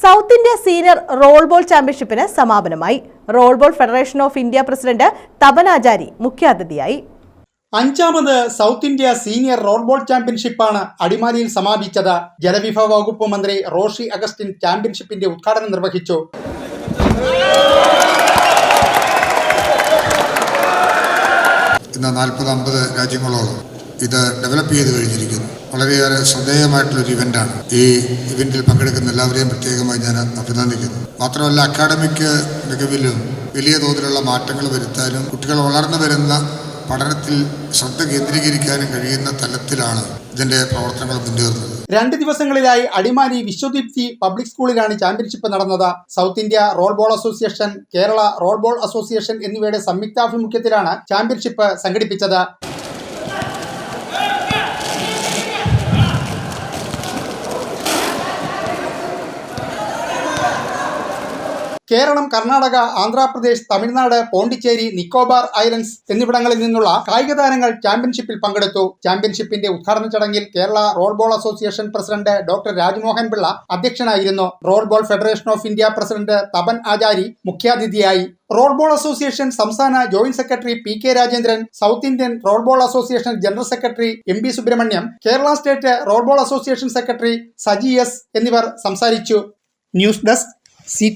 South India senior roll ball ചാമ്പ്യൻഷിപ്പിന് സമാപനമായി. Roll ball federation of India president Tapan Achari മുഖ്യാതിഥിയായി. അഞ്ചാമത് south India senior road ball ചാമ്പ്യൻഷിപ്പാണ് അടിമാലിയിൽ സമാപിച്ചത്. ജലവിഭവ വകുപ്പ് മന്ത്രി റോഷി അഗസ്റ്റിൻ ചാമ്പ്യൻഷിപ്പിന്റെ ഉദ്ഘാടനം നിർവഹിച്ചു. ഇന്ന് നാൽപ്പത് അമ്പത് രാജ്യങ്ങളോളം ഇത് ഡെവലപ്പ് ചെയ്ത് കഴിഞ്ഞിരിക്കുന്നു. വളരെയേറെ ശ്രദ്ധേയമായിട്ടുള്ളൊരു ഇവന്റാണ് ഈ ഇവന്റിൽ പങ്കെടുക്കുന്ന എല്ലാവരെയും പ്രത്യേകമായി ഞാൻ അഭിനന്ദിക്കുന്നു. മാത്രമല്ല അക്കാഡമിക് മികവിലും വലിയ തോതിലുള്ള മാറ്റങ്ങൾ വരുത്താനും കുട്ടികൾ വളർന്നു വരുന്ന പഠനത്തിൽ ശ്രദ്ധ കേന്ദ്രീകരിക്കാനും കഴിയുന്ന തലത്തിലാണ് ഇതിന്റെ പ്രവർത്തനങ്ങൾ മുന്നേറുന്നത്. രണ്ട് ദിവസങ്ങളിലായി അടിമാലി വിശ്വദീപ്തി പബ്ലിക് സ്കൂളിലാണ് ചാമ്പ്യൻഷിപ്പ് നടന്നത്. South India roll ball association Kerala roll ball association എന്നിവയുടെ സംയുക്താഭിമുഖ്യത്തിലാണ് ചാമ്പ്യൻഷിപ്പ് സംഘടിപ്പിച്ചത്. കേരളം കർണാടക ആന്ധ്രാപ്രദേശ് തമിഴ്നാട് പോണ്ടിച്ചേരി നിക്കോബാർ ഐലൻഡ്സ് എന്നിവിടങ്ങളിൽ നിന്നുള്ള കായിക താരങ്ങൾ ചാമ്പ്യൻഷിപ്പിൽ പങ്കെടുത്തു. ചാമ്പ്യൻഷിപ്പിന്റെ ഉദ്ഘാടന ചടങ്ങിൽ Kerala roll ball association president doctor Rajmohan Pillai അധ്യക്ഷനായിരുന്നു. Roll ball federation of India president Tapan Achari മുഖ്യാതിഥിയായി. റോൾ ബോൾ അസോസിയേഷൻ സംസ്ഥാന joint secretary P K Rajendran south Indian roll ball association general secretary M B Subrahmanyam Kerala state roll ball association secretary Saji S എന്നിവർ സംസാരിച്ചു. News desk C